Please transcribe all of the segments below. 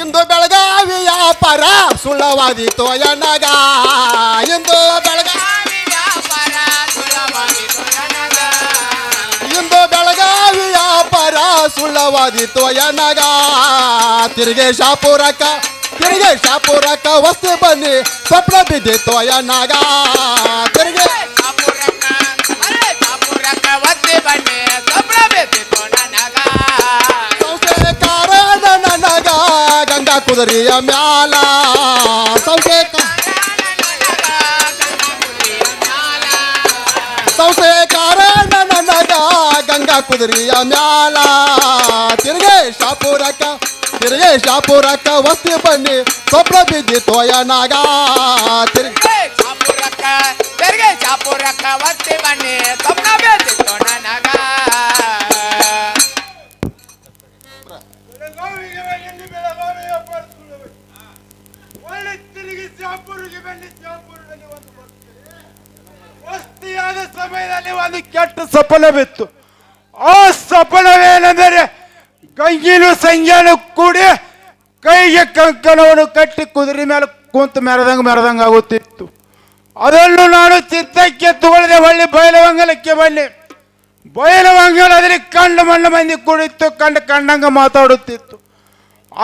ಇಂದು ಬೆಳಗಾವಿಯ ಪರ ಸುಳ್ಳವಾದಿ ತೋಯನಗ. ಇಂದು ಬೆಳಗಾವಿ ಇಂದು ಬೆಳಗಾವಿಯ ಪರ ಸುಳ್ಳವಾದಿ ತೋಯನಗ. ತಿರುಗೇ ಶಾಪುರಕ್ಕ ತಿರುಗೇ ಶಾಪುರಕ ವಸ್ತು ಬನ್ನಿ, ಸ್ವಪ್ನ ಬಿದ್ದಿ ತೋಯನಗ. ತಿರುಗಿ ಗಂಗಾ ಕುದುರೆಯ ಮ್ಯಾಲ ಸಂಸೇಕ ಸಂಸೇಕಾರ ನನಗ ಗಂಗಾ ಕುದುರೆಯ ಮ್ಯಾಲ ತಿರುಗಿ ಶಾಪುರಕ್ಕ ತಿರುಗಿ ಶಾಪುರಕ್ಕ ವಸ್ತು ಬನ್ನಿ ಸ್ವಪ್ನ ಬಿದ್ದಿತ್ತು ಎನ್ನಗ ತಿರುಗಿ ತೆರಿಗೆ ಚಾಪುರಕ್ಕ ಒತ್ತಿ ಬನ್ನಿ ತಪ್ಪನ ಬೇತಿತ್ತು ಸಪನ ಆ ಸಪನವೇನೆಂದರೆ ಗಂಗಿಲು ಸಂಜಾನ ಕೂಡಿ ಕೈಗೆ ಕಂಕಣವನ್ನು ಕಟ್ಟಿ ಕುದುರೆ ಮೇಲೆ ಕುಂತು ಮೆರೆದಂಗೆ ಮೆರೆದಂಗೆ ಆಗುತ್ತಿತ್ತು. ಅದನ್ನು ನಾನು ಚಿತ್ತಕ್ಕೆ ತಗೊಳ್ಳದೆ ಹೊಳ್ಳಿ ಬಯಲವಂಗಲಕ್ಕೆ ಬನ್ನಿ. ಬಯಲವಂಗಲದಲ್ಲಿ ಕಂಡು ಮಣ್ಣು ಮಂದಿ ಕುಡಿತ್ತು, ಕಂಡು ಕಂಡಂಗೆ ಮಾತಾಡುತ್ತಿತ್ತು.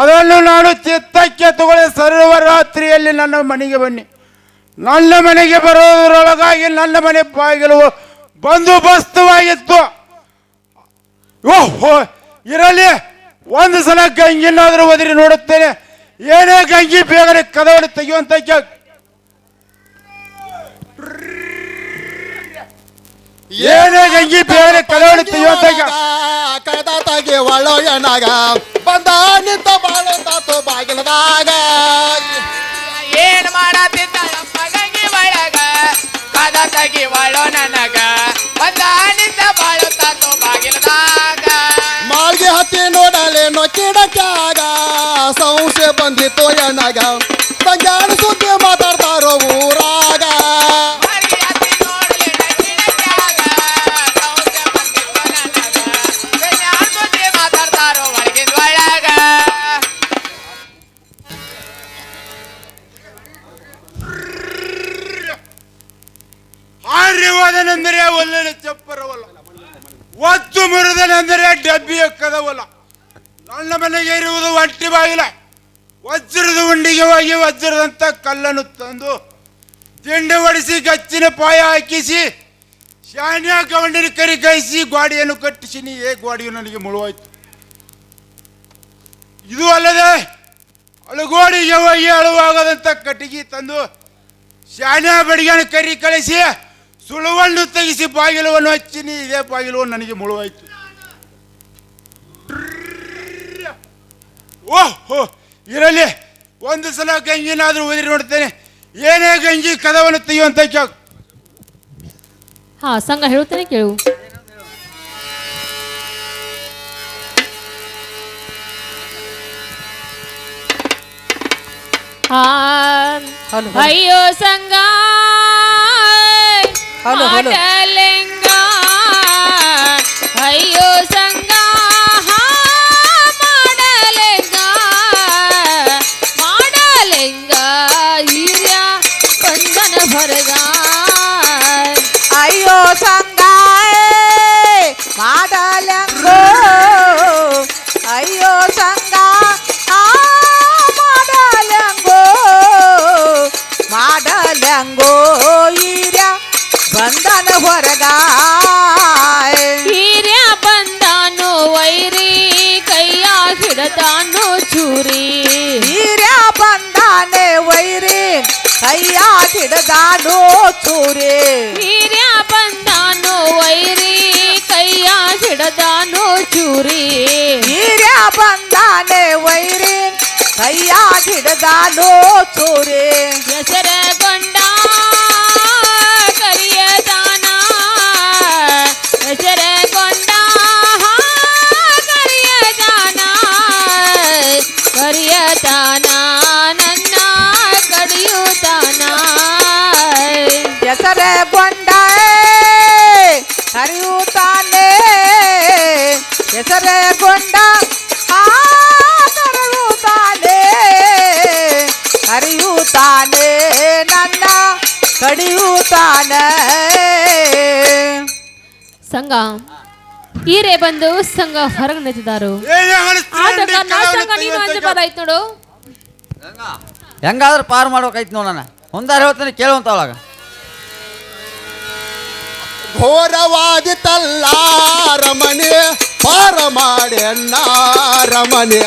ಅದನ್ನು ನಾನು ಚಿತ್ತಕ್ಕೆ ತಗೊಳ್ಳದೆ ಸರ್ವ ರಾತ್ರಿಯಲ್ಲಿ ನನ್ನ ಮನೆಗೆ ಬನ್ನಿ. ನನ್ನ ಮನೆಗೆ ಬರೋದರೊಳಗಾಗಿ ನನ್ನ ಮನೆ ಬಾಗಿಲು ಬಂದೋಬಸ್ತವಾಗಿತ್ತು. ಓಹೋ, ಇರಲಿ, ಒಂದು ಸಲ ಗಂಗಿನಾದರೂ ಒದರಿ ನೋಡುತ್ತೇನೆ. ಏನೇ ಗಂಗಿ ಬೇಗನೆ ಕದವನ್ನು ತೆಗೆಯುವಂತ ಏನೇ ಗಂಗಿ ಬೇಗನೆ ಕದವಳಿ ತೆಗೆಯುವಂತ ಕದ ತಗೆ ಒಳ್ಳೋ ಎನ್ನಗ ಬಂದ ನಿಂತ ಬಾಳುತ್ತಾತು ಬಾಗಿಲದಾಗ ನನಗ. ಕನ್ಯಾರ್ ಸುದ್ದಿ ಮಾತಾಡ್ತಾರೋ ಒಳಗಿಂದ ಒಳಗ ಹಾರ್ಯವಾದನೆಂದರೆ ಒಳ್ಳೆಯ ಚಪ್ಪರವಲ್ಲ. ಒತ್ತು ಮುರಿದನೆಂದರೆ ಡಬ್ಬಿಯ ಕದವಲ್ಲ. ನನ್ನ ಮನೆಗೆ ಇರುವುದು ಒಂಟಿ ಬಾಗಿಲ. ವಜ್ರದ ಉಂಡಿಗೆ ಹೋಗಿ ವಜ್ರದಂತ ಕಲ್ಲನ್ನು ತಂದು ದಿಂಡು ಹೊಡಿಸಿ ಗಚ್ಚಿನ ಪಾಯ ಹಾಕಿಸಿ ಶಾನ್ಯ ಗೌಂಡಿನ ಕರಿ ಕೈಸಿ ಗ್ವಾಡಿಯನ್ನು ಕಟ್ಟಿಸಿ, ನೀ ಏ ಗೋಡೆಯು ನನಗೆ ಮುಳುವಾಯ್ತು. ಇದು ಅಲ್ಲದೆ ಅಳುಗೋಡಿಗೆ ಹೋಗಿ ಅಳುವಾಗದಂತ ಕಟ್ಟಿಗೆ ತಂದು ಶಾನ್ಯ ಬಡಿಗೆಯನ್ನು ಕರಿ ಕಳಿಸಿ ಸುಳುವನ್ನು ತೆಗೆಸಿ ಬಾಗಿಲವನ್ನು ಹಚ್ಚಿ, ನೀ ಇದೇ ಬಾಗಿಲು ನನಗೆ ಮುಳುವಾಯ್ತು. ಓಹೋ. ಇರಲಿ ಒಂದು ಸಲ ಗಂಜಿನಾದರೂ ಉದಿರಿ ನೋಡ್ತೇನೆ. ಏನೇ ಗಂಜಿ ಕದವನ್ನು ತೆಗೆಯುವಂತ ಚೌಕ್ ಹಾ ಸಂಘ ಹೇಳುತ್ತೇನೆ ಕೇಳು. ಹಾ ಅಯ್ಯೋ ಸಂಘ ಮಾಡಲೆಂಗ ಅಯ್ಯೋ ಸಂಘ. ಹಿಡದಾನೋ ಚೂರಿ ವೀರ್ಯ ಬಂದಾನೋ ವೈರಿ ಕೈಯ ಹಿಡದಾನೋ ಚೂರಿ. ವೀರ್ಯ ಬಂದಾನೆ ವೈರಿ ಕೈಯ ಹಿಡದಾನೋ ಚೂರಿ ಸಂಘ ಈರೇ ಬಂದು ಸಂಘ ಹೊರಗೆ ನಿಂತಿದ್ದಾರು ಸಂಘ ನೀನು ಅಂಜ ತೆಗೆಯುವಂತ ಬರಾಯ್ತು ನೋಡು. ಹೆಂಗಾದ್ರೂ ಪಾರು ಮಾಡ್ಬೇಕಾಯ್ತು ನೋಡೋಣ ಒಂದಾರ ಹೇಳ್ತಾನೆ ಕೇಳುವಂತ ಒಳಗ. ಘೋರವಾದಿತಲ್ಲ ರಮಣಿ ಪಾರ ಮಾಡಿ ಅಣ್ಣ ರಮಣಿ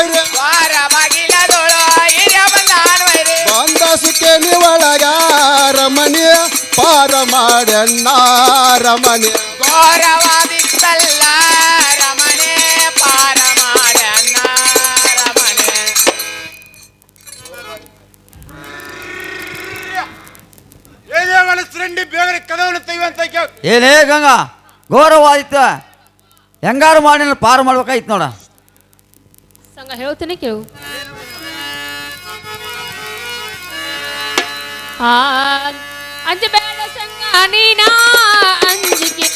ಬಂದಾನು ವೈರಿ ಪಾರ ಬಾಗಿಲದೊಳು ಹಿರಿಯ ಬಂದಾನು ವೈರಿ ಬಂದ ಸಿಕ್ಕೆ ಒಳಗ ರಮಣಿ ಪಾರ ಮಾಡಿ ಅಣ್ಣ ರಮಣಿ ಘೋರವಾದಿತ್ತಲ್ಲ ರಮಣೆ ಪಾರ ಮಾಡಣ್ಣ ರಮಣೆ ಏನೇ ಮನಸ್ಸಿನಲ್ಲಿ ಬೇಗನೆ ಕದವನ್ನು ತೆಗೆಯುವಂತ ಕೇಳು ಏನೇ ಗಂಗಾ ಗೌರವಾದಿತ್ತ ಹೆಂಗಾರು ಮಾಡಿ ನಾನು ಪಾರು ಮಾಡ್ಬೇಕಾಯ್ತು ನೋಡ ಸಂಘ ಹೇಳ್ತೇನೆ ಕೇಳು. ಆ ಅಂಜಬೇಡ ಸಂಘ ನೀನ ಅಂಜಿಕೆ.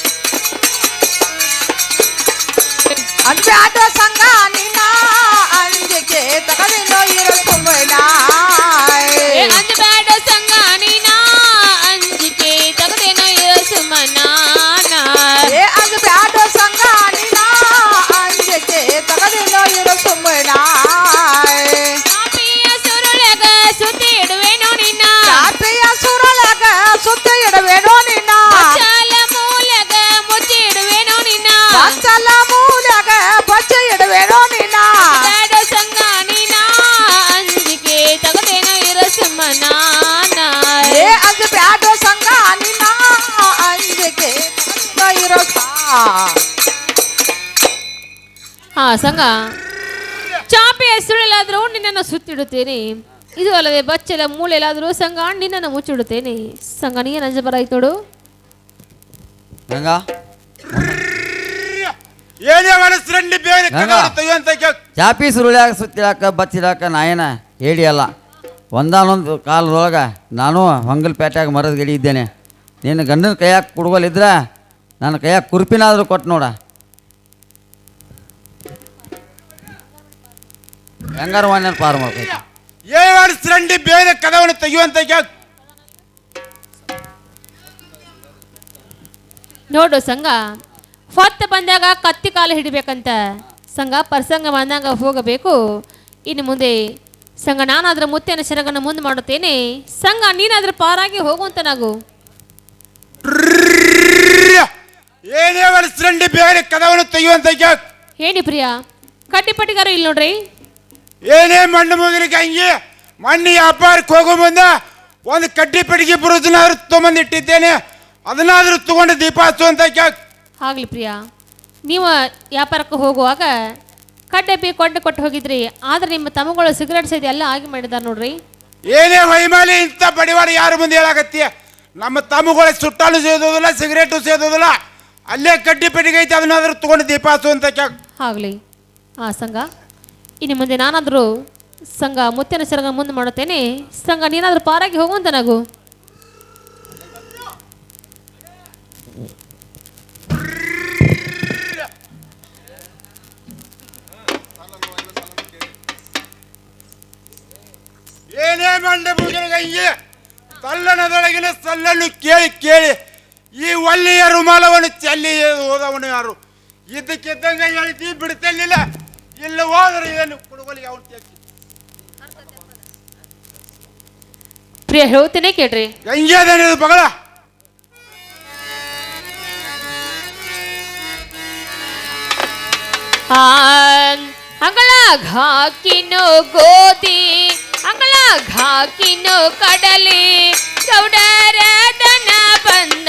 ಅನ್ಬ್ಯಾಡ ಸಂಘ ನಿನ್ನ ಅಂಜಿಕೆ. ತಗದಿನೋ ಇರೋ ಸುಮ್ಮನ ಏ ಅಂಜಬೇಡ ಸಂಘ ನೀನ ಅಂಜಿಕೆ. ತಗದೇನೋ ಇರಸು ಮನಾನ ಸುತ್ತ ಇಡವೇನೋ ನಿನ್ನ ಚಾಲ ಮೂಲಗ ಮುಚ್ಚಿ ಇಡುವೆನೋ ನಿನ್ನ ಪಂಚಲ ಮೂಲೆಗ ಬಚ್ಚ ಇಡವೇನೋ ನಿನ್ನ ಬೇಡ ಸಂಘ ನೀನ ಅಂಜಿಕೆ ತಗದೇನೋ ಇರಸು ಮನಾನ ಏ ಅನ್ಬ್ಯಾಡ ಸಂಘ ನಿನ್ನ ಅಂಜಿಕೆ ತಗದಿನೋ ಇರೋ ಸಾ ಹಾ ಸಂಘ ಚಾಪೆಯ ಸುಳ್ಳೆಲ್ಲಾದರೂ ನಿನ್ನನ್ನು ಸುತ್ತಿಡುತ್ತೇನೆ ಇದು ಅಲ್ಲದೆ ಬಚ್ಚಲ ಮೂಳೆಲಾದರೂ ಸಂಘ ನಿನ್ನನ್ನು ಮುಚ್ಚಿಡುತ್ತೇನೆ. ಸಂಘ ನೀ ನಂಜ ಬರಾಯ್ತು ನೋಡು ಗಂಗಾ. ಏನೇ ಗಂಗಾ. ತೆಗೆಯುವಂತ ಕೇಳು. ಚಾಪಿ ಸುರುಳ್ಯಾಗ ಸುತ್ತಿರಾಕ ಬಚ್ಚಿರಾಕ ನಾಯನ ಹೇಳಿ ಅಲ್ಲ ಒಂದಾನೊಂದು ಕಾಲದೊಳಗ ನಾನು ಹೊಂಗಲ್ಪೇಟ್ಯಾಗ ಮರದ ಗಡಿ ಇದ್ದೇನೆ. ನಿನ್ನ ಗಂಡನ ಕೈಯಾಗ ಕುಡುಗಲಿದ್ರ ನನ್ನ ಕೈಯಾಗ ಕುರುಪಿನಾದರೂ ಕೊಟ್ಟು ನೋಡ. ಹೆಂಗಾರ ನಾನು ಪಾರು ಮಾಡ್ಬೇಕು ಏನೇ ಮನಸ್ಸಿನಲ್ಲಿ ಬೇರೆ ಕದವನ್ನು ತೆಗೆಯುವಂತ ನೋಡು ಸಂಘ ಹೊತ್ತು ಬಂದಾಗ ಕತ್ತಿ ಕಾಲು ಹಿಡಿಬೇಕಂತ ಸಂಘ ಪ್ರಸಂಗ ಬಂದಾಗ ಹೋಗಬೇಕು. ಇನ್ನು ಮುಂದೆ ಸಂಘ ನಾನಾದ್ರೂ ಮುತ್ತಿನ ಶರಗನ್ನು ಮುಂದೆ ಮಾಡುತ್ತೇನೆ. ಸಂಘ ನೀನಾದ್ರೂ ಪಾರಾಗಿ ಹೋಗುವಂತ ನಾವು ಏನೇ ಚರಂಡಿ ಬೇರೆ ಕದವನ್ನು ತೆಗೆಯುವಂತ ಹೇಳಿ ಪ್ರಿಯಾ ಕಡ್ಡಿಪಟ್ಟಿಗಾರ ಇಲ್ಲಿ ನೋಡ್ರಿ ಏನೇ ಮಣ್ಣು ಮುಗಿಲಿಕ್ಕೆ ಹಂಗೆ ಮಣ್ಣು ವ್ಯಾಪಾರಕ್ಕೆ ಹೋಗೋ ಮುಂದ ಒಂದು ಕಡ್ಡಿ ಪೆಟ್ಟಿಗೆ ಬರೋದನ್ನಾದ್ರೂ ತೊಗೊಂಬಂದು ಇಟ್ಟಿದ್ದೇನೆ. ಅದನ್ನಾದ್ರೂ ತಗೊಂಡು ದೀಪ ಹಚ್ಚು ಅಂತ ಕೇಳು ಆಗ್ಲಿ ಪ್ರಿಯಾ ನೀವು ವ್ಯಾಪಾರಕ್ಕೆ ಹೋಗುವಾಗ ಕಡ್ಡೆ ಬಿ ಕೊಟ್ಟು ಕೊಟ್ಟು ಹೋಗಿದ್ರಿ ಆದ್ರೆ ನಿಮ್ಮ ತಮ್ಮಗಳು ಸಿಗರೇಟ್ ಸೇದಿ ಎಲ್ಲ ಆಗಿ ಮಾಡಿದಾರೆ ನೋಡ್ರಿ. ಏನೇ ವೈಮಾಲಿ ಇಂಥ ಬಡಿವಾರ ಯಾರು ಮುಂದೆ ಹೇಳಾಕತ್ತೀಯ? ನಮ್ಮ ತಮ್ಮಗಳ ಸುಟ್ಟಾಲು ಸೇದೋದಿಲ್ಲ ಸಿಗರೇಟು ಸೇದೋದಿಲ್ಲ. ಅಲ್ಲೇ ಕಡ್ಡಿ ಪೆಟ್ಟಿಗೆ ಐತೆ ಅದನ್ನಾದ್ರೂ ತಗೊಂಡು ದೀಪ ಹಚ್ಚು ಅಂತ ಆಗ್ಲಿ ಆಗಲಿ ಆ ಸಂಘ. ಇನ್ನು ಮುಂದೆ ನಾನಾದರೂ ಸಂಘ, ಮುತ್ತಿನ ಸರಗ ಮುಂದೆ ಮಾಡುತ್ತೇನೆ. ಸಂಘ, ನೀನಾದರೂ ಪಾರಾಗಿ ಹೋಗುವಂತ ನಗು. ಏನೇ ಮಂಡ ಮುಗಿಲಿಗೆ ತಲ್ಲಣದೊಳಗಿನ ಸಲ್ಲನ್ನು ಕೇಳಿ ಕೇಳಿ, ಈ ಒಳ್ಳೆಯ ರುಮಾಲವನ್ನು ಚೆಲ್ಲಿ ಹೋದವನು ಯಾರು? ಇದಕ್ಕಿದ್ದಂಗೆ ಹೇಳ್ತೀವಿ ಬಿಡ್ತಿರ್ಲಿಲ್ಲ ಇಲ್ಲ ಹೋದ್ರೆ ಏನು ಕುಡುಗಲಿಗೆ ಅವನು ತೆಗ್ದು. ಪ್ರಿಯ ಹೇಳ್ತೇನೆ ಕೇಳ್ರಿ ಹೆಂಗೆ ಅದೇನು ಇದು ಬಗಳ ಅಂಗಳ ಹಾಕಿನೋ ಗೋಧಿ ಅಂಗಳ ಹಾಕಿನೋ ಕಡಲಿ ಗೌಡರ ದನ ಬಂದ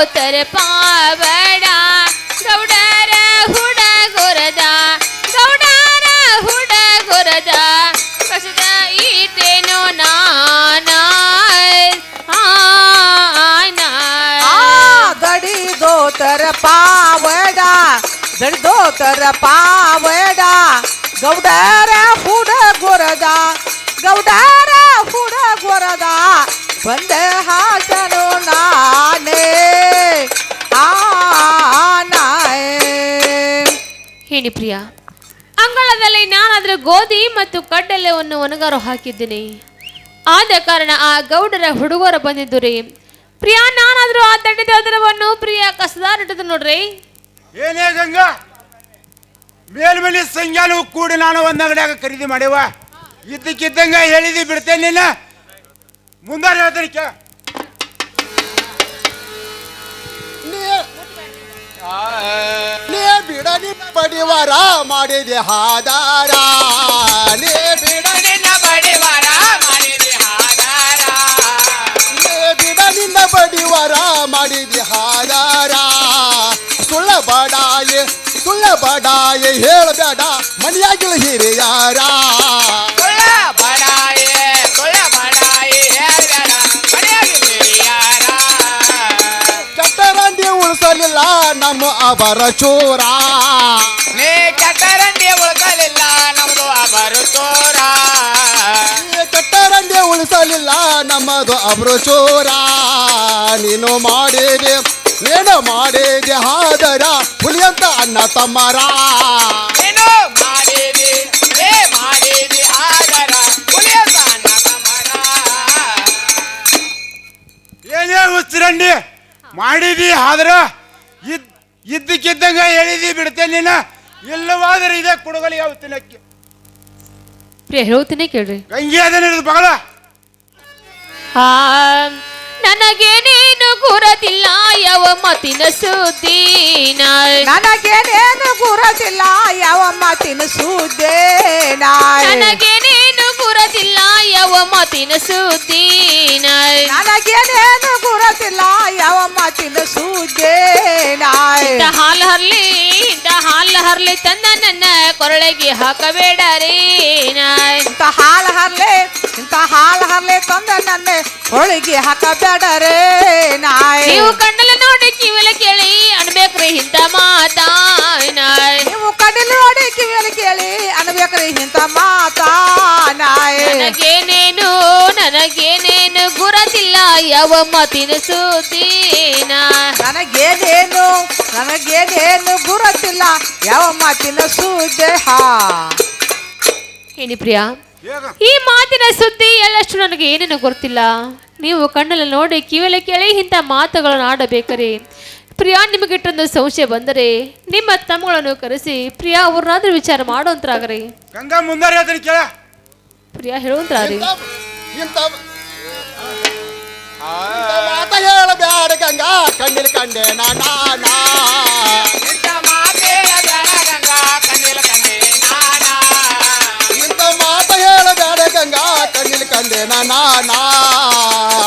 ಗೌತರ ಪಾವಡ, ಗೌಡರ ಹುಡ ಗುರದ ಗೌಡರ ಹುಡ ಗುರದ ಕಸದ ಈತೇನು ನಾನ ಗಡಿ ದೋತರ ಪಾವಡ, ಗಡಿ ದೋತರ ಪಾವಡ, ಗೌಡರ ಹುಡ ಗುರದ ಗೌಡರ ಹುಡ ಗುರದ ಬಂದೆ ಹಾ ಹೇಳಿ ಪ್ರಿಯ. ಅಂಗಳದಲ್ಲಿ ಅದರ ಗೋಧಿ ಮತ್ತು ಕಡ್ಡಲೆವನ್ನು ಒಣಗಾರು ಹಾಕಿದ್ದೀನಿ. ಆದ ಕಾರಣ ಆ ಗೌಡರ ಹುಡುಗರು ಬಂದಿದ್ದು ರೀ. ಪ್ರಿಯ ನಾನಾದರೂ ಆ ತಟ್ಟೆದ ಅದರವನ್ನು ಪ್ರಿಯ ಕಸದಾರಿಟ್ಟದು ನೋಡ್ರಿ. ಏನೇ ಗಂಗಾ. ಮೇಲ್ಮೇಲೆ ಸಂಜಾನು ಕೂಡಿ ನಾನು ಒಂದ್ ಅಂಗಡಿಯಾಗ ಖರೀದಿ ಮಾಡಿವ. ಇದ್ದಕ್ಕಿದ್ದಂಗ ಹೇಳಿದಿ ಬಿಡ್ತೇನೆ ನೀನು ಮುಂದಾರ ಹೇಳ್ತೀನಿ ಕೇ ನೀ- ಪಡಿವರ ನಿನ್ನ ಮಾಡಿದೆ ಹಾದಾರ. ನೀ ಬಿಡಲಿನ ಬಡಿವಾರ, ಮಾಡಿದೆ ಹಾಗಾರ ನೀ ಬಿಡ ನಿನ್ನ ಬಡಿವಾರ, ಮಾಡಿದೆ ಹಾದಾರ. ಸುಳ್ಳ ಬಡಾಯಿ ಸುಳ್ಳ ಬಡಾಯಿ, ಹೇಳಬೇಡ, ಮನೆಯಾಗಿಲ್ಲ ಹಿರಿಯಾರ. ನಮ್ಮ ಅವರ ಚೋರ. ನೀ ಕೆಟ್ಟರಂಡಿ ಉಳಿಸಲಿಲ್ಲ ನಮ್ದು ಅವರು ಚೋರ. ಈ ಕೆಟ್ಟರಂಡಿ ಉಳಿಸಲಿಲ್ಲ ನಮ್ಮದು ಅಬ್ರು ಚೋರ. ನೀನು ಮಾಡಿದೆ ನೀನು ಮಾಡಿದೆ ಹಾದರ ಹುಲಿಯಂತ ಅನ್ನ ತಮ್ಮರ. ನೀನು ಮಾಡಿದಿ ಏ ಮಾಡಿದಿ ಹಾಗರ ಹುಲಿಯಂತ ಅಣ್ಣ ತಮ್ಮರ. ಏನೇ ಹುಚ್ಚರಂಡಿ ಮಾಡಿದಿ ಆದ್ರ ಇದ್ ಇದ್ದಕ್ಕಿದ್ದಂಗ ಹೇಳಿದಿ ಬಿಡ್ತೇನೆ ನೀನು ಇಲ್ಲವಾದ್ರೆ ಇದೇ ಕುಡುಗಲಿ ಯಾವ ತಿನ್ನಕ್ಕೆ ಪ್ರಿಯ ಹೇಳ್ತೀನಿ ಕೇಳ್ರಿ ಗಂಗೆ ಅದನ್ನ ಬಗಲ ಆ ನೀನು ಗುರದಿಲ್ಲ ಯಾವ ಮತಿನ ನನಗೆ ನನಗೇನೇನು ಗುರದಿಲ್ಲ ಯಾವ ಮಾತಿನ ಸುದ್ದೇ ನನಗೆ ನೀನು ಗುರದಿಲ್ಲ ಯಾವ ಮತಿನ ನನಗೆ ನನಗೇನೇನು ಗುರದಿಲ್ಲ ಯಾವ ಮಾತಿನ ಸುದ್ದೇ ಹಾಲು ಹರ್ಲಿ ಇಂತ ಹಾಲು ಹರ್ಲಿ ತಂದ ನನ್ನ ಕೊರಳಿಗೆ ಹಾಕಬೇಡ ರೀ ನಾಯ್. ಇಂಥ ಹಾಲು ಹರ್ಲೆ ಇಂಥ ಹಾಲು ಹರ್ಲೆ ತಂದ ನನ್ನ ಹೊಳಿಗೆ ಹಾಕಬೇಡರೇ ನಾಯ್. ನೀವು ಕಣ್ಣಲ್ಲಿ ನೋಡಿ ಕಿವಿಲ ಕೇಳಿ ಅನ್ಬೇಕ್ರಿ ಹಿಂತ ಮಾತಾ ನಾಯ್. ನೀವು ಕಣ್ಣಲ್ಲಿ ನೋಡಿ ಕಿವಿಲ ಕೇಳಿ ಅನ್ಬೇಕ್ರಿ ಇಂತ ಮಾತಾ ನಾಯ್. ನನಗೇನೇನು ನನಗೇನೇನು ಗುರತಿಲ್ಲ ಯಾವ ಮಾತಿನ ಸೂತಿನ ನನಗೇನೇನು ನನಗೇನೇನು ಗುರತಿಲ್ಲ ಯಾವ ಮಾತಿನ ಸುದ್ದೆ ಹಾ. ಹೇಳಿ ಪ್ರಿಯಾ? ಈ ಮಾತಿನ ಸುದ್ದಿ ಎಲ್ಲಷ್ಟು ನನಗೆ ಏನೇನು ಗೊತ್ತಿಲ್ಲ ನೀವು ಕಣ್ಣಲ್ಲಿ ನೋಡಿ ಕಿವಿಯಲ್ಲಿ ಕೇಳಿ ಇಂಥ ಮಾತುಗಳನ್ನು ಆಡಬೇಕರೆ. ಪ್ರಿಯಾ ನಿಮಗಿಟ್ಟೊಂದು ಸಂಶಯ ಬಂದರೆ ನಿಮ್ಮ ತಮ್ಮಗಳನ್ನು ಕರೆಸಿ ಪ್ರಿಯಾ ಅವ್ರನ್ನಾದ್ರೂ ವಿಚಾರ ಮಾಡೋಂತ್ರಾಗ್ರಿ ಗಂಗಾ ಮುಂದಾರ ಹೇಳ್ತೀನಿ ಕೇಳ. ಪ್ರಿಯಾ ಹೇಳುವಂತ್ರಾರಿ ಇಂಥ ಇಂಥ ಮಾತ ಹೇಳಬೇಡ ಗಂಗಾ. ಕಣ್ಣಿಲ್ ಕಂಡೆ ನಾನಾ ಇಂಥ ನಾನಾ?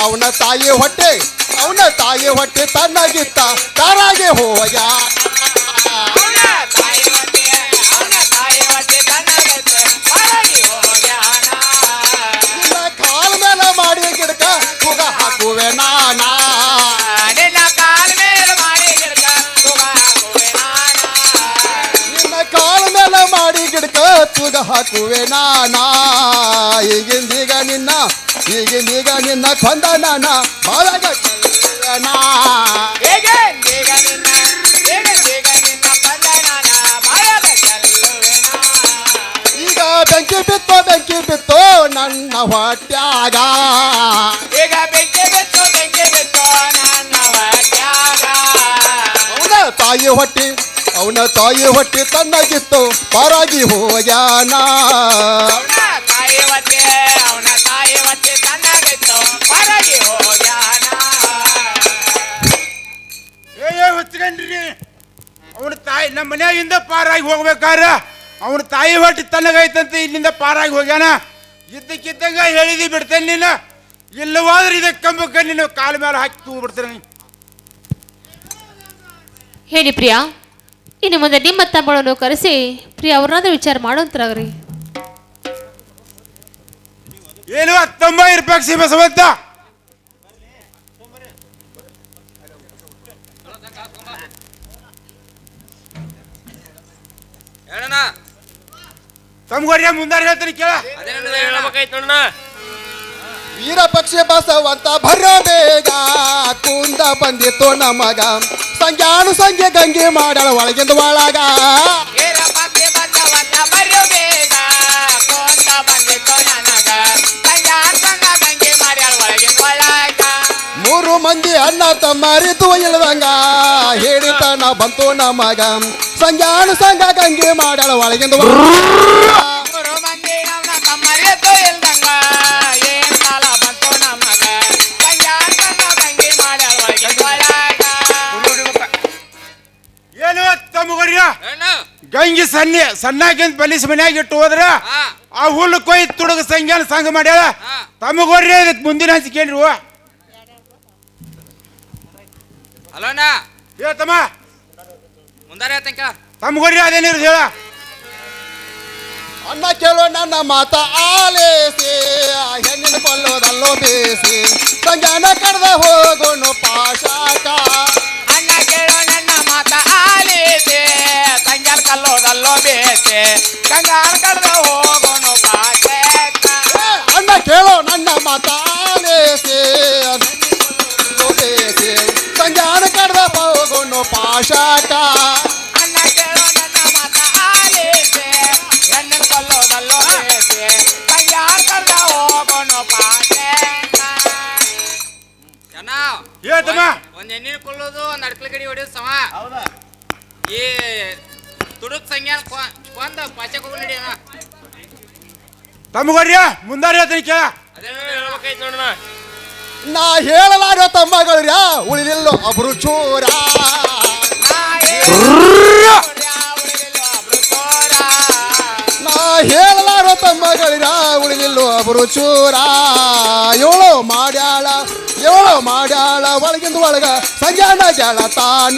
ಅವನ ತಾಯಿ ಹೊಟ್ಟೆ ಅವನ ತಾಯಿ ಹೊಟ್ಟೆ ತನ್ನಗಿತ್ತ ತಾರಾಗೆ ಹೋಗ್ಯ ತುಗ ಹಾಕುವೆ ನಾನಾ. ಈಗಿಂದೀಗ ನಿನ್ನ ಈಗಿಂದೀಗ ನಿನ್ನ ಕೊಂದ ನಾನ ಬಾಳಗ ಈಗ ಬೆಂಕಿ ಬಿತ್ತೋ ಬೆಂಕಿ ಬಿತ್ತೋ ನನ್ನ ಹೊಟ್ಯಾಗ. ಈಗ ಬೆಂಕಿ ಬಿತ್ತು ತಾಯಿ ಹೊಟ್ಟಿ ಅವನ ತಾಯಿ ಹೊಟ್ಟಿ ತನ್ನಗಿತ್ತು ಪಾರಾಗಿ ಹೋಗ್ಯಾನ. ಅವನ ತಾಯಿ ಅವನ ತಾಯಿ ಹೊಟ್ಟೆ ತನ್ನಗಿತ್ತು ಹೊರಗೆ ಹೋಗ್ಯಾನ. ಏ ಏ ಹುಚ್ಕೊಂಡ್ರಿ ಅವನ ತಾಯಿ ನಮ್ಮ ಮನೆಯಿಂದ ಪಾರಾಗಿ ಹೋಗ್ಬೇಕಾರ? ಅವನ ತಾಯಿ ಹೊಟ್ಟಿ ತನ್ನಗೈತಂತ ಇಲ್ಲಿಂದ ಪಾರಾಗಿ ಹೋಗ್ಯಾನ? ಇದ್ದಕ್ಕಿದ್ದಂಗ ಹೇಳಿದಿ ಬಿಡ್ತೇನೆ ನೀನು. ಇಲ್ಲವಾದ್ರೆ ಇದಕ್ಕೆ ಕಂಬಕ್ಕೆ ನೀನು ಕಾಲ ಮೇಲೆ ಹಾಕಿ ತೂ ಬಿಡ್ತೀನಿ ಹೇಳಿ ಪ್ರಿಯಾ ಇನ್ನು ಮುಂದೆ ನಿಮ್ಮ ತಮ್ಮಗಳನ್ನು ಕರೆಸಿ ಪ್ರಿಯಾ ಅವ್ರನ್ನಾದ್ರೂ ವಿಚಾರ ಮಾಡೋಂತಾಗ್ರಿ ಏನು ಹತ್ತೊಂಬ ಇರ್ಬೇಕು ಸಿ ಬಸವಂತ ಹೇಳಣ್ಣ. ತಮ್ಗೊಡ್ಯ ಮುಂದಾರ ಹೇಳ್ತೀನಿ ಕೇಳ. ಅದೇನಂದ್ರೆ ಹೇಳ್ಬೇಕಾಯ್ತು ನೋಡಣ್ಣ ವೀರ ಪಕ್ಷಿ ಬಸವಂತ ಬೇಗ ಕುಂದ ಬಂದಿತ್ತು ನಮಗ. ಸಂಜಾನು ಸಂಜೆ ಗಂಗೆ ಮಾಡಳ ಒಳಗಿಂದ ಒಳಗ. ಮೂರು ಮಂದಿ ಅಣ್ಣ ತಮ್ಮರಿದ್ದು ಇಳ್ದಂಗ ಹೇಳಿತನ ಬಂತು ನಮಗ. ಸಂಜಾನು ಸಂಘ ಗಂಗೆ ಮಾಡಳ ಒಳಗಿಂದ ಏನು ಗಂಗಿ ಸನ್ನಿ ಸಣ್ಣಾಗಿಂದ ಬಲಿಸಿ ಮನ್ಯಾಗ ಇಟ್ಟು ಹೋದ್ರ ಆ ಹುಲ್ಲು ಕೊಯ್ ತುಡುಗ ಸಂಜ್ಞಾನ ಸಂಘ ಮಾಡ್ಯಾಳ? ತಮಗೋರ್ರಿ ಅದಕ್ಕೆ ಇದಕ್ಕೆ ಮುಂದಿನ ಹಂಚಿಕೇನ್ರಿ ಹಲೋ ಅಣ್ಣ. ಹೇಳ್ತಮ್ಮ ಮುಂದಾರೆ ತಮ್ಗೊಡ್ರಿ ಅದೇನಿರು ಹೇಳ. ಅಣ್ಣ ಕೇಳೋ ನನ್ನ ಮಾತ ಆಲೇಸಿ ಹೆಣ್ಣಿನ ಕೊಲ್ಲೋದಲ್ಲೋ ಬೇಸಿ. ಸಂಜಾನ ಕಡ್ದ ಹೋಗೋಣ ಪಾಶಾಕ ಬೇತೆ ಗಂಗಾನ್ ಕಡ್ದ ಹೋಗೋನು ಪಾಚೇಕ ಅಣ್ಣ ಕೇಳೋ ನನ್ನ ಮಾತ ಆಲೇಸಿ ಬೇಸಿ ಸಂಜಾನ ಕಡ್ದ ಹೋಗೋನು ಪಾಶಾಕ ಅಣ್ಣ ಕೇಳೋ ನನ್ನ ಮಾತ ಆಲಿತೆ ಹೆಣ್ಣನ್ ಕಲ್ಲೋದಲ್ಲೋ ಬೇತೆ ಸಂಜಾನ್ ಕಡ್ದ ಹೋಗೋನು ಅಣ್ಣ ಹೇಳ್ತಮ್ಮ ಒಂದ್ ಎಣ್ಣೆ ಕೊಲ್ಲೋದು ಒಂದ್ ಅಡ್ಕಲ ಗಡಿ ಹೊಡಿಯೋದು ಸಮ. ಈ ತುಡುಕ್ ಸಂಗ್ಯಾಲ್ ಕೊಂದ ಪಾಚಕ್ ಹೋಗಿ ನಡಿ ಅಣ್ಣ ಮುಂದಾರ ಹೇಳ್ತೀನಿ ಕೇಳ. ಅದೇನೋ ಹೇಳ್ಬೇಕಾಯ್ತು ನೋಡೋಣ ನಾ ಹೇಳಲಾರೋ ತಮ್ಮಗಳ್ರ್ಯಾ ಉಳಿದಿಲ್ಲ ಅಬ್ರು ಚೂರ. ನಾ ಹೇಳಲಾರೋ ಉಳಿಲಿಲ್ಲೋ ಅಬ್ರು ಚೂರ. ಏಳು ಮಾಡ್ಯಾಳ ಏಳು ಮಾಡ್ಯಾಳ ಒಳಗಿಂದ ಒಳಗ ಸಂಜಾನ ಜಾಳ ಬಾಳ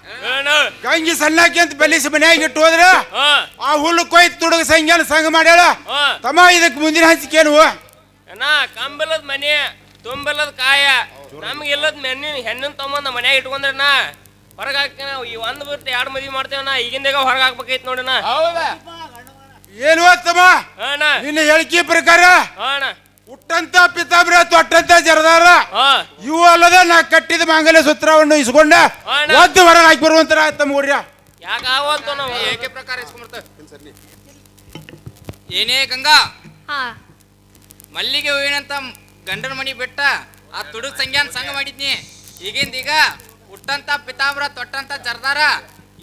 ಗಂಗಿ ಸಣ್ಣಾಕಿ ಅಂತ ಬೆಲ್ಲಿಸಿ ಮನ್ಯಾಗ ಇಟ್ಟು ಹೋದ್ರ ಆ ಹುಲ್ಲು ಕೊಯ್ ತುಡುಗ ಸಂಜ್ಞಾನ ಸಂಘ ಮಾಡ್ಯಾಳ. ತಮ್ಮ ಇದಕ್ಕೆ ಮುಂದಿನ ಹಂಚಿಕೇನು ಕಂಬಲದ ಮನೆ ತುಂಬಲದ ಕಾಯ ನಮ್ಗೆ ಇಲ್ಲದ ಮೆನ್ನಿನ ಹೆಣ್ಣಿನ ತೊಂಬಂದ ಮನ್ಯಾಗ ಇಟ್ಕೊಂಡ್ರಣ್ಣ ಹೊರಗೆ ನಾವು ಈ ಒಂದು ಬಿಟ್ಟು ಎರಡು ಮದುವೆ ಮಾಡ್ತೇವಣ್ಣ ಈಗಿಂದಾಗ ಹೊರಗೆ ಹಾಕ್ಬೇಕೈತಿ ನೋಡಣ್ಣ ಏನು ತಮ್ಮ ನಿನ್ನ ಹೇಳಿಕೆ ಪ್ರಕಾರ ಅಣ್ಣ. ಹುಟ್ಟಂತ ಪಿತಾಂಬ್ರ ತೊಟ್ಟಂತ ಜರದಾರ. ಇವು ಅಲ್ಲದೆ ನಾ ಕಟ್ಟಿದ ಮಾಂಗಲ್ಯ ಸೂತ್ರವನ್ನು ಇಸ್ಕೊಂಡ ಅಣ್ಣ. ಒದ್ದು ಹೊರಗೆ ಹಾಕಿ ಬರುವಂತರ ತಮ್ಮ ಊರ್ಯ ಯಾಕೆ ನಾವು? ಏಕೆ ಪ್ರಕಾರ ಏನೇ ಗಂಗಾ. ಹಾ. ಮಲ್ಲಿಗೆ ಹೂವಿನಂತ ಗಂಡನ ಮಣಿ ಬಿಟ್ಟ ಆ ತುಡುಗ್ ಸಂಜ್ಞಾನ ಸಂಘ ಮಾಡಿದ್ನಿ. ಈಗಿಂದ ಈಗ ಹುಟ್ಟಂತ ಪಿತಾಂಬ್ರ ತೊಟ್ಟಂತ ಜರ್ದಾರ.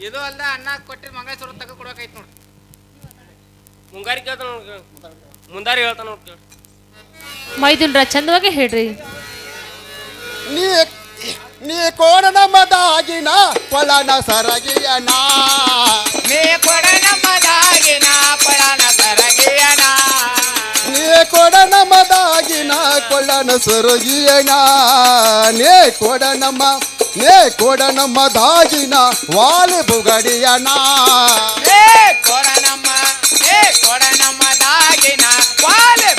ಇದು ಅಲ್ದ ಅಣ್ಣ ಕೊಟ್ಟಿದ್ ಮಂಗಳಸೂರ ತಗ ಕೊಡ್ಬೇಕಾಯ್ತು ನೋಡಿ. ಮುಂಗಾರಿ ಕೇಳ್ತಾನ ನೋಡ್ ಮುಂದಾರಿ ಹೇಳ್ತಾನ ನೋಡಿ ಕೇಳು. ಮೈದುನ್ರ ಚಂದವಾಗಿ ಹೇಳ್ರಿ. ನೀ ನೀ ಕೋಣ ನಮ್ಮದಾಗಿನ ಪಲನ ಸರಗಿಯನ. ನೀ ಕೊಡ ನಮ್ಮದಾಗಿನ ಪಳನ ಸರಗಿಯನ. ನೀ ಕೊಡ ನಮ್ಮದಾಗಿನ ಕೊಳ್ಳನ ಸರಗಿಯನ. ನೀ ಕೊಡ ನಮ್ಮ ನೇ ಕೊಡ ನಮ್ಮದಾಗಿನ ವಾಲಿ ಬುಗಡಿಯನ. ಏ ಕೊಡ ನಮ್ಮ ಏ ಕೊಡ ನಮ್ಮದಾಗಿನ ವಾಲಿ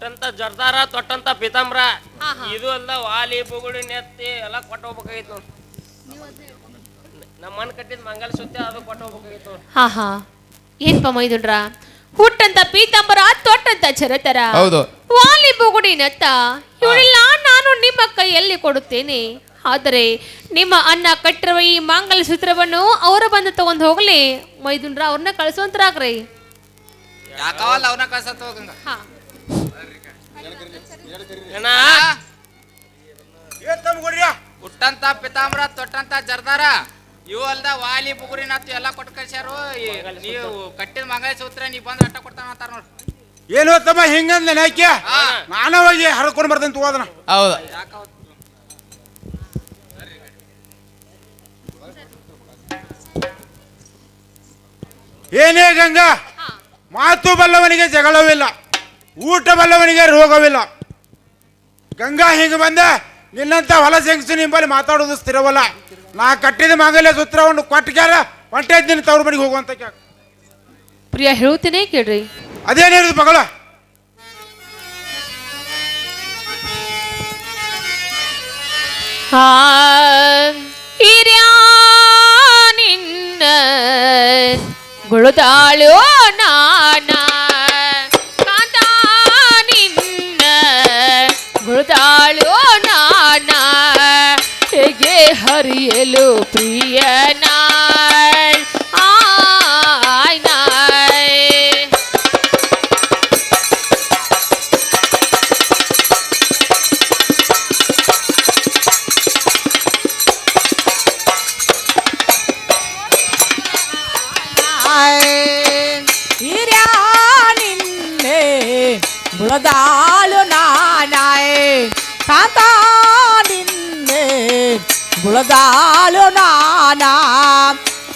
ಹುಟ್ಟಂತ ಜರ್ದಾರ ತೊಟ್ಟಂತ ಪಿತಾಂಬ್ರ. ಇದು ಅಲ್ಲ ವಾಲಿ ಬುಗುಡಿ ನೆತ್ತಿ ಎಲ್ಲ ಕೊಟ್ಟ ಹೋಗ್ಬೇಕಾಗಿತ್ತು ನಮ್ಮ ಮನ್ ಕಟ್ಟಿದ ಮಂಗಲ ಸುತ್ತ ಅದು ಕೊಟ್ಟ ಹೋಗ್ಬೇಕಾಗಿತ್ತು ಹಾ ಹಾ. ಏನ್ಪ ಮೈದುನ್ರ ಹುಟ್ಟಂತ ಪೀತಾಂಬರ ತೊಟ್ಟಂತ ಚರತರ ಹೌದು. ವಾಲಿ ಬುಗುಡಿನತ್ತ ಇವರೆಲ್ಲ ನಾನು ನಿಮ್ಮ ಕೈಯಲ್ಲಿ ಕೊಡುತ್ತೇನೆ. ಆದರೆ ನಿಮ್ಮ ಅನ್ನ ಕಟ್ಟಿರುವ ಈ ಮಾಂಗಲ್ಯ ಸೂತ್ರವನ್ನು ಅವರ ಬಂದು ತಗೊಂಡು ಹೋಗ್ಲಿ. ಮೈದುನ್ರ ಅವ್ರನ್ನ ಕಳಿಸುವಂತರಾಗ್ರಿ ಯಾಕವಲ್ಲ ಅವ್ರನ್ನ ಕಳ್ಸತ್ ಹೋಗಂಗ. ಹಾ. ಅಣ್ಣ. ಏನ್ ತಮ್ಮ ಕೊಡ್ರಿ. ಹುಟ್ಟಂತ ಪಿತಾಂಬರ ತೊಟ್ಟಂತ ಜರ್ದಾರ. ಇವು ಅಲ್ದ ವಾಲಿ ಬುಗುರಿ ನಾತು ಎಲ್ಲ ಕೊಟ್ಟು ಕಳ್ಸ್ಯಾರು. ನೀವು ಕಟ್ಟಿದ ಮಂಗಳ ಸೂತ್ರ ನೀ ಬಂದ್ ಅಟ್ಟ ಕೊಡ್ತಾನ ಅಂತಾರ ನೋಡ್ರಿ ಏನು ತಮ್ಮ ಹಿಂಗಂದ ನಾಯ್ಕೆ? ಮಾನವಾಗಿ ನಾನು ಹೋಗಿ ಹರ್ಕೊಂಡು ಬರ್ತೇನೆ ತಗೋದನ ಹೌದು. ಏನೇ ಗಂಗಾ ಮಾತು ಬಲ್ಲವನಿಗೆ ಜಗಳವಿಲ್ಲ. ಊಟ ಬಲ್ಲವನಿಗೆ ರೋಗವಿಲ್ಲ. ಗಂಗಾ ಹಿಂಗೆ ಬಂದ ನಿನ್ನಂತ ಹೊಲ ಹೆಂಗಸು ನಿಂಬಲ್ಲಿ ಮಾತಾಡೋದು ಸ್ಥಿರವಲ್ಲ. ನಾ ಕಟ್ಟಿದ ಮಾಂಗಲ್ಯ ಸೂತ್ರವನ್ನು ಕೊಟ್ಟಿಗ್ಯಾರ ಹೊಂಟೆ ಇದ್ದೀನಿ ತವ್ರ ಮನೆಗೆ ಹೋಗುವಂತ ಕ್ಯಾ- ಪ್ರಿಯ ಹೇಳ್ತೀನಿ ಕೇಳ್ರಿ. ಅದೇನಿರೋದು ಮಗಳ? ಹಾ ಹಿರಿಯ ನಿನ್ನ ಗುಳುದಾಳು ಹೇಗೆ ಹರಿಯಲು ಬುಳದಾಳು ನಾನಾ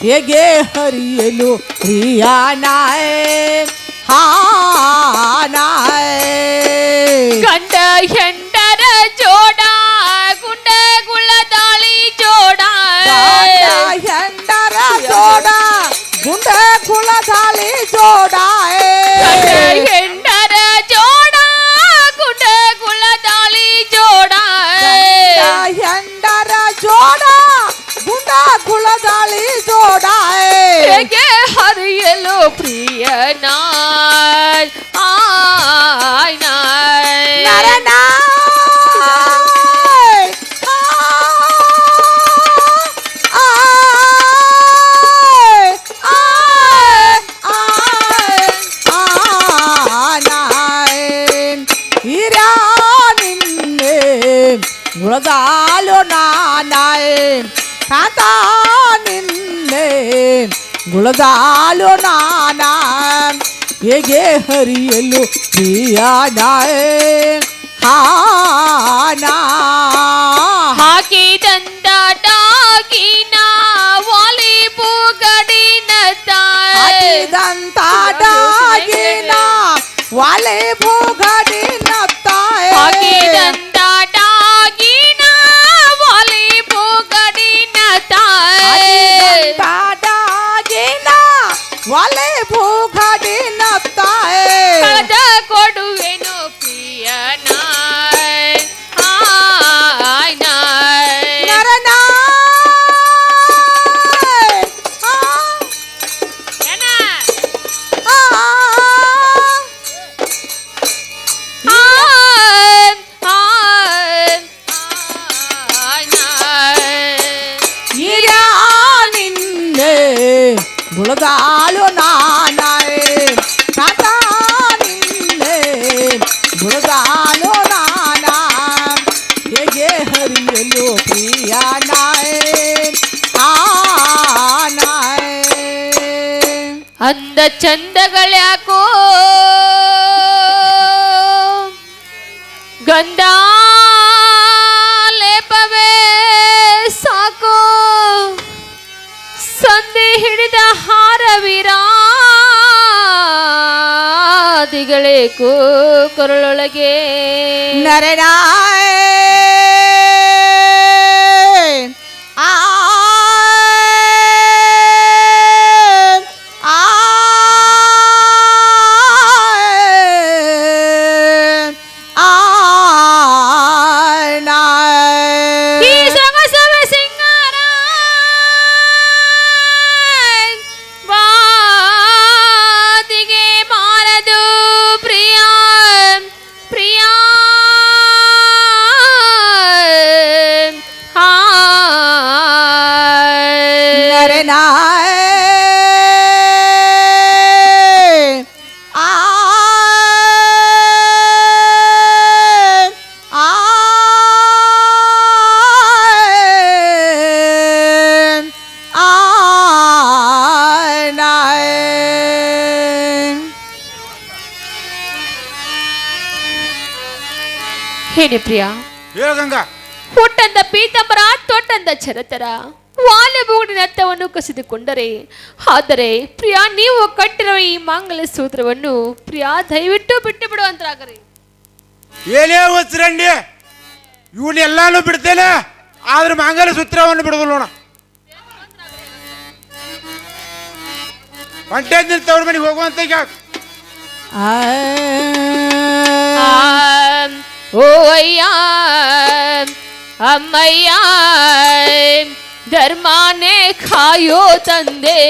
ಹೇಗೆ ಹರಿಯಲು ಪ್ರಿಯನಾಯ್ ಹಾನಾಯ್ ಗಂಡ ಹೆಂಡರ ಗುಳದಾಲು ನಾನಾ ಹೇಗೆ ಹರಿಯಲು ಪ್ರಿಯನಾಯ್ ಹಾನಾ ಹಾಕಿದಂದ ಡಾಗಿನ ವಾಲಿ ಬುಗಡಿನ ತಾಯ್ ಹಾಕಿದಂತ ಡಾಗಿನ ವಾಲೆ ಭೂಗಡಿನ ಚಂದಗಳ್ಯಾಕೋ ಗಂಧ ಲೇಪವೇ ಸಾಕೋ? ಸಂಧಿ ಹಿಡಿದ ಹಾರವಿರಾದಿಗಳೇ ಕೊರಳೊಳಗೆ? ನರನಾಯ್ ಚರತರ ವಾಲಿಬೂಡಿನ ಅರ್ಥವನ್ನು ಕಸಿದುಕೊಂಡರೆ ಆದರೆ ಪ್ರಿಯಾ ನೀವು ಕಟ್ಟಿರುವ ಈ ಮಾಂಗಲ್ಯ ಸೂತ್ರವನ್ನು ಪ್ರಿಯ ದಯವಿಟ್ಟು ಬಿಟ್ಟು ಬಿಡುವಂತಾಗರಿ ಏನೇ ವಸ್ತ್ರಂಡಿ ಇವನ್ನೆಲ್ಲಾನು ಬಿಡ್ತೇನೆ ಆದ್ರೆ ಮಾಂಗಲ್ಯ ಸೂತ್ರವನ್ನು ಬಿಡುದಿಲ್ಲ ನೋಡ. ಹೊಂಟೆ ತವ್ರ ಮನೆಗೆ ಹೋಗುವಂತ ಈಗ. ಓ ಅಯ್ಯ. ಅಮ್ಮಯ್ಯ ಧರ್ಮಾನೇ ಕಾಯೋ ತಂದೆ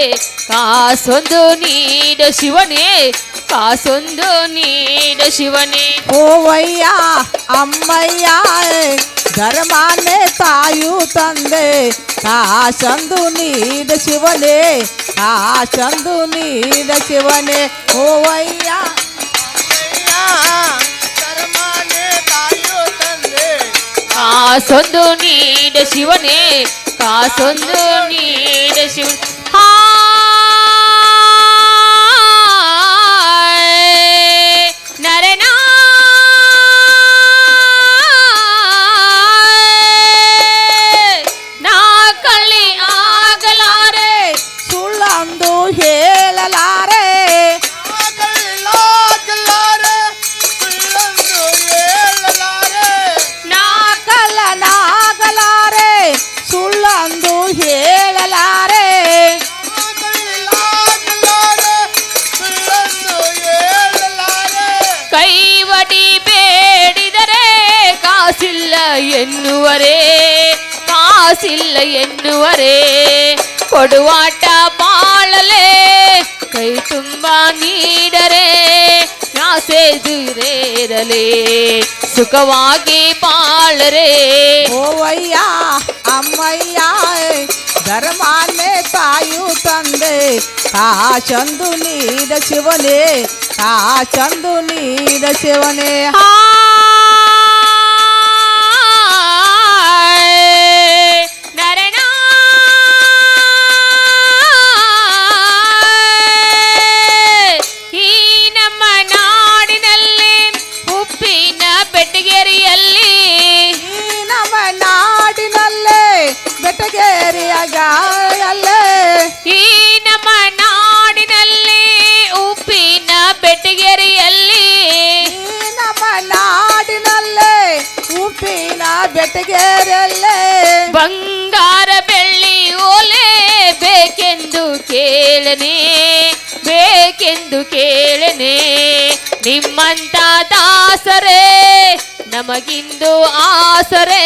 ಕಾಸೊಂದು ನೀಡ ಶಿವನೇ ಕಾಸೊಂದು ನೀಡ ಶಿವನೇ ಓವಯ್ಯ ಅಮ್ಮಯ್ಯ ಧರ್ಮಾನೆ ತಾಯು ತಂದೆ ಕಾಶಂದು ನೀದ ಶಿವನೇ ಕಾಶಂದು ನೀದ ಶಿವನೇ ಓವಯ್ಯ ಕಾಸೊಂದು ನೀಡ ಶಿವನೇ ಕಾಸೊಂದು ನೀಡ ಶಿವ ಎನ್ನುವರೇ ಕಾಸಿಲ್ಲ ಎನ್ನುವರೇ ಕೊಡುವಾಟ ಬಾಳಲೆ ಕೈ ತುಂಬ ನೀಡರೆ ಆಸೆ ದೂರೇರಲೆ ಸುಖವಾಗಿ ಬಾಳರೆ ಓವಯ್ಯ ಅಮ್ಮಯ್ಯ ಧರ್ಮಾನ್ನೇ ತಾಯು ತಂದೆ ಕಾಶಂದು ನೀದ ಶಿವನೇ ಕಾಶಂದು ನೀದ ಶಿವನೇ ಹಾಯ್ ಉಪ್ಪಿನ ಬಂಗಾರ ಬೆಳ್ಳಿ ಓಲೆ ಬೇಕೆಂದು ಕೇಳನೆ ಬೇಕೆಂದು ಕೇಳನೆ. ನಿಮ್ಮಂತ ದಾಸರೇ ನಮಗಿಂದು ಆಸರೆ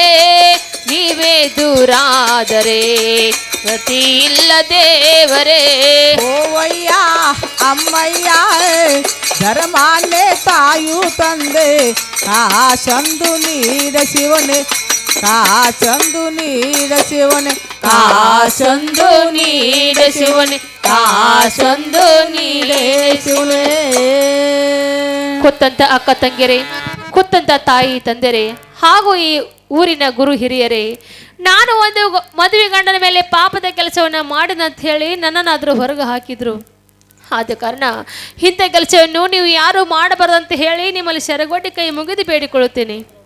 ನೀವೇ ದೂರಾದರೆ ಪ್ರತಿ ಇಲ್ಲ ದೇವರೇ. ಓವಯ್ಯ ಅಮ್ಮಯ್ಯ ಧರ್ಮಾನ್ನೇ ತಾಯು ತಂದೆ ಕಾಶಂದು ನೀಡ ಶಿವನೇ ಕಾಶಂದು ನೀಡ ಶಿವನೇ ಕಾಶಂದು ನೀಡ ಶಿವನೇ ಕಾಶಂದು ನೀರೇ ಶಿವನೆ. ಕೊತ್ತಂತ ಅಕ್ಕ ತಂಗಿಯರೇ, ಕೊತ್ತಂತ ತಾಯಿ ತಂದೆರೆ ಹಾಗೂ ಈ ಊರಿನ ಗುರು ಹಿರಿಯರೇ, ನಾನು ಒಂದು ಮದುವೆ ಗಂಡನ ಮೇಲೆ ಪಾಪದ ಕೆಲಸವನ್ನು ಮಾಡಿದಂತ ಹೇಳಿ ನನ್ನನ್ನಾದರೂ ಹೊರಗೆ ಹಾಕಿದ್ರು. ಆದ ಕಾರಣ ಇಂಥ ಕೆಲಸವನ್ನು ನೀವು ಯಾರು ಮಾಡಬಾರ್ದಂತ ಹೇಳಿ ನಿಮ್ಮಲ್ಲಿ ಶರಗೊಡ್ಡಿ ಕೈ ಮುಗಿದು ಬೇಡಿಕೊಳ್ಳುತ್ತೇನೆ.